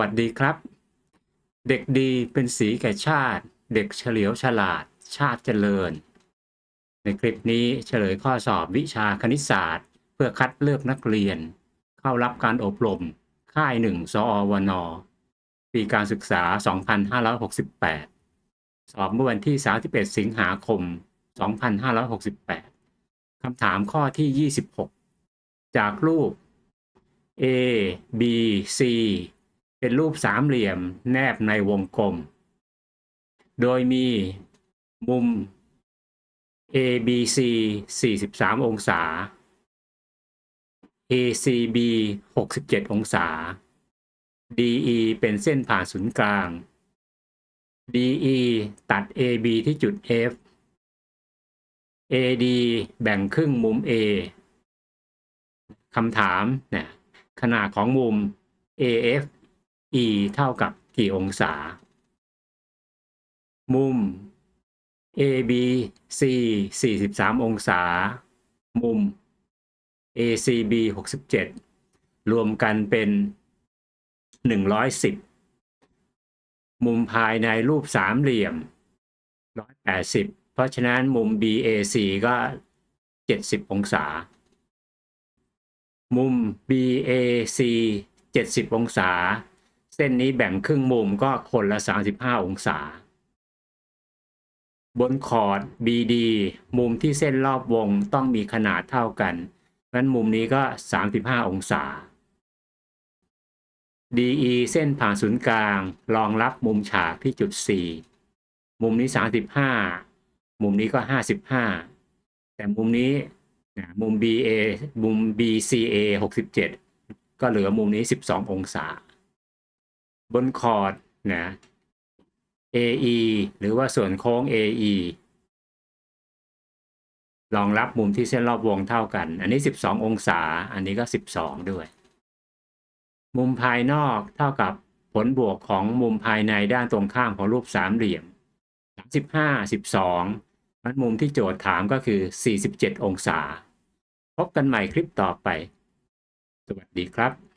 วัสดีครับ เด็กดีเป็นสีแก่ชาติ เด็กเฉลียวฉลาด ชาติเจริญ ในคลิปนี้เฉลยข้อสอบวิชาคณิตศาสตร์ เพื่อคัดเลือกนักเรียน เข้ารับการอบรม ค่ายหนึ่งสอวนปีการศึกษา 2568 สอบเมื่อวันที่ 31 สิงหาคม 2568 คำถามข้อที่ 26 จากรูป A B C เป็นรูปสามเหลี่ยมแนบในวงกลม โดยมีมุม ABC 43 องศา ACB 67 องศา DE เป็นเส้นผ่าศูนย์กลาง DE ตัด AB ที่จุด F AD แบ่งครึ่งมุม A คำถามเนี่ยขนาดของมุม AF E เท่ากับกี่องศา มุม ABC 43 องศา มุม ACB 67 รวมกันเป็น 110 มุมภายในรูปสามเหลี่ยม 180 เพราะฉะนั้นมุม BAC ก็ 70 องศา มุม BAC 70 องศา เส้นนี้แบ่งครึ่งมุมก็คนละ 35 องศา บนคอร์ด BD มุมที่เส้นรอบวงต้องมีขนาดเท่ากันงั้นมุมนี้ก็ 35 องศา DE เส้นผ่านศูนย์กลางรองรับมุมฉากที่จุด 4 มุมนี้ 35 มุมนี้ก็ 55 แต่มุมนี้มุม BA มุม BCA 67 ก็เหลือมุมนี้ 12 องศา บนคอร์ดนะ AE หรือว่าส่วนโค้ง AE รองรับมุมที่เส้นรอบวงเท่ากัน อันนี้ 12 องศา อันนี้ก็ 12 ด้วย มุมภายนอกเท่ากับผลบวกของมุมภายในด้านตรงข้ามของรูปสามเหลี่ยม 35 12มันมุมที่โจทย์ถามก็คือ 47 องศา พบกันใหม่คลิปต่อไป สวัสดีครับ